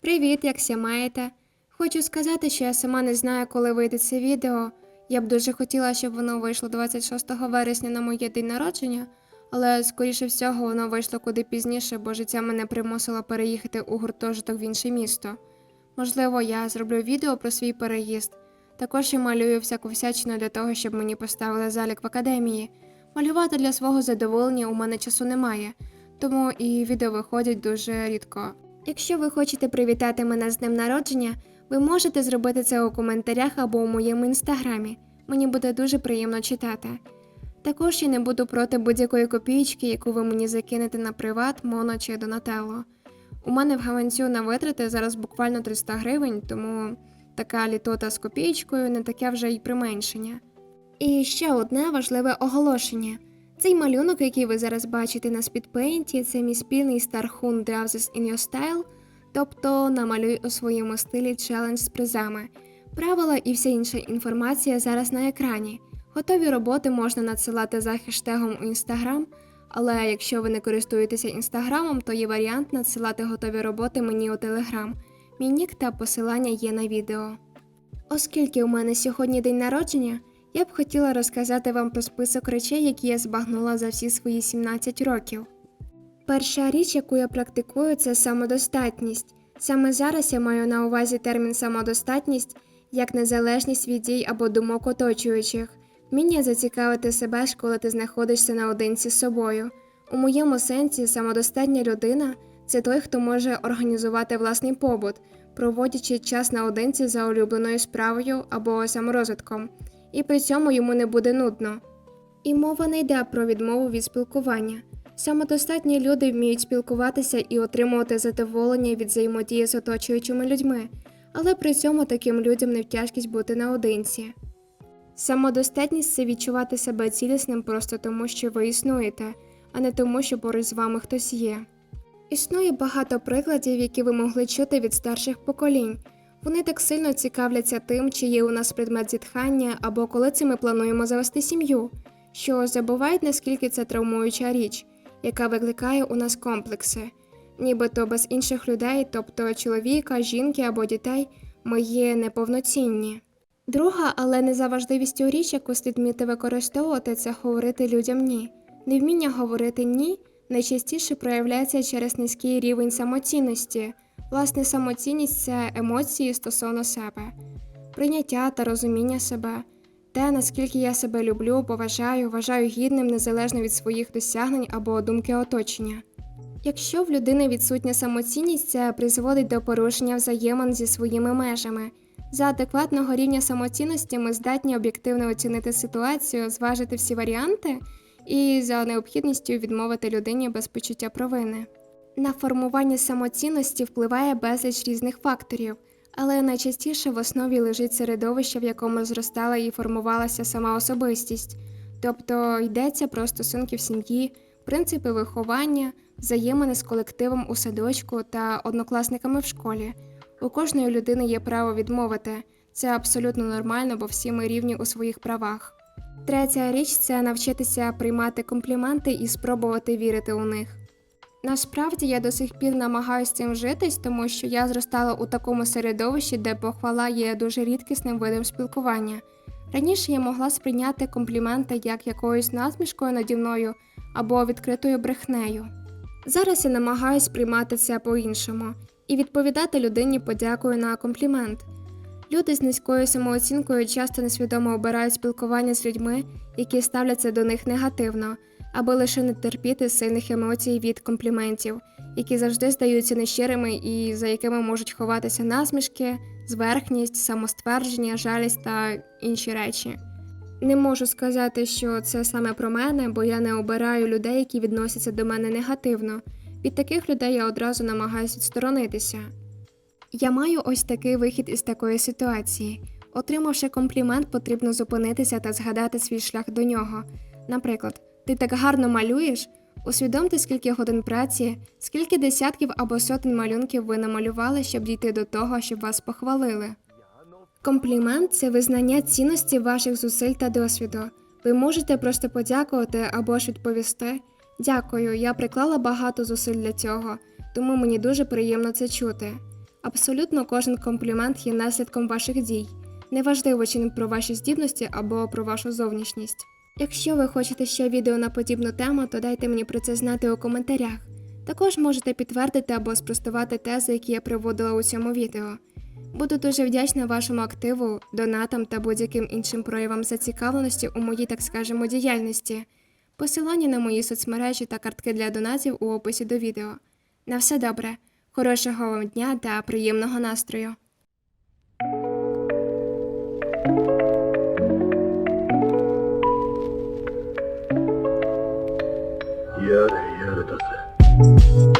Привіт, якся маєте? Хочу сказати, що я сама не знаю, коли вийде це відео. Я б дуже хотіла, щоб воно вийшло 26 вересня на моє день народження, але скоріше всього воно вийшло куди пізніше, бо життя мене примусило переїхати у гуртожиток в інше місто. Можливо, я зроблю відео про свій переїзд. Також я малюю всяку всячину для того, щоб мені поставили залік в академії. Малювати для свого задоволення у мене часу немає, тому і відео виходять дуже рідко. Якщо ви хочете привітати мене з днем народження, ви можете зробити це у коментарях або у моєму інстаграмі. Мені буде дуже приємно читати. Також я не буду проти будь-якої копійки, яку ви мені закинете на приват, моно чи донателло. У мене в гаманцю на витрати зараз буквально 300 гривень, тому така літота з копійкою не таке вже й применшення. І ще одне важливе оголошення. Цей малюнок, який ви зараз бачите на спідпейнті, це мій спільний Starhun Drawses in Your Style, тобто намалюй у своєму стилі челендж з призами. Правила і вся інша інформація зараз на екрані. Готові роботи можна надсилати за хештегом у Instagram, але якщо ви не користуєтеся інстаграмом, то є варіант надсилати готові роботи мені у Telegram. Мій нік та посилання є на відео. Оскільки у мене сьогодні день народження, я б хотіла розказати вам про список речей, які я збагнула за всі свої 17 років. Перша річ, яку я практикую, це самодостатність. Саме зараз я маю на увазі термін самодостатність як незалежність від дій або думок оточуючих, вміння зацікавити себе, ж, коли ти знаходишся наодинці з собою. У моєму сенсі самодостатня людина це той, хто може організувати власний побут, проводячи час наодинці за улюбленою справою або саморозвитком, і при цьому йому не буде нудно. І мова не йде про відмову від спілкування. Самодостатні люди вміють спілкуватися і отримувати задоволення від взаємодії з оточуючими людьми, але при цьому таким людям не в тяжкість бути наодинці. Самодостатність це відчувати себе цілісним просто тому, що ви існуєте, а не тому, що поруч з вами хтось є. Існує багато прикладів, які ви могли чути від старших поколінь. Вони так сильно цікавляться тим, чи є у нас предмет зітхання або коли це ми плануємо завести сім'ю, що забувають, наскільки це травмуюча річ, яка викликає у нас комплекси. Нібито без інших людей, тобто чоловіка, жінки або дітей, ми є неповноцінні. Друга, але не за важливістю річ, яку слід вміти використовувати, це говорити людям ні. Невміння говорити ні найчастіше проявляється через низький рівень самоцінності. Власне, самоцінність це емоції стосовно себе, прийняття та розуміння себе, те, наскільки я себе люблю, поважаю, вважаю гідним незалежно від своїх досягнень або думки оточення. Якщо в людини відсутня самоцінність, це призводить до порушення взаємин зі своїми межами. За адекватного рівня самоцінності ми здатні об'єктивно оцінити ситуацію, зважити всі варіанти і за необхідністю відмовити людині без почуття провини. На формування самоцінності впливає безліч різних факторів, але найчастіше в основі лежить середовище, в якому зростала і формувалася сама особистість, тобто йдеться про стосунки в сім'ї, принципи виховання, взаємини з колективом у садочку та однокласниками в школі. У кожної людини є право відмовити. Це абсолютно нормально, бо всі ми рівні у своїх правах. Третя річ це навчитися приймати компліменти і спробувати вірити у них. Насправді я до сих пір намагаюся цим житись, тому що я зростала у такому середовищі, де похвала є дуже рідкісним видом спілкування. Раніше я могла сприйняти компліменти як якоюсь насмішкою наді мною або відкритою брехнею. Зараз я намагаюсь приймати це по-іншому і відповідати людині подякою на комплімент. Люди з низькою самооцінкою часто несвідомо обирають спілкування з людьми, які ставляться до них негативно, аби лише не терпіти сильних емоцій від компліментів, які завжди здаються нещирими і за якими можуть ховатися насмішки, зверхність, самоствердження, жалість та інші речі. Не можу сказати, що це саме про мене, бо я не обираю людей, які відносяться до мене негативно. Від таких людей я одразу намагаюся відсторонитися. Я маю ось такий вихід із такої ситуації. Отримавши комплімент, потрібно зупинитися та згадати свій шлях до нього. Наприклад, ти так гарно малюєш. Усвідомте, скільки годин праці, скільки десятків або сотень малюнків ви намалювали, щоб дійти до того, щоб вас похвалили. Комплімент це визнання цінності ваших зусиль та досвіду. Ви можете просто подякувати або ж відповісти: Дякую, я приклала багато зусиль для цього, тому мені дуже приємно це чути. Абсолютно кожен комплімент є наслідком ваших дій. Неважливо, чи не про ваші здібності або про вашу зовнішність. Якщо ви хочете ще відео на подібну тему, то дайте мені про це знати у коментарях. Також можете підтвердити або спростувати тези, які я приводила у цьому відео. Буду дуже вдячна вашому активу, донатам та будь-яким іншим проявам зацікавленості у моїй, так скажемо, діяльності. Посилання на мої соцмережі та картки для донатів у описі до відео. На все добре, хорошого вам дня та приємного настрою! やれやれだぜ。「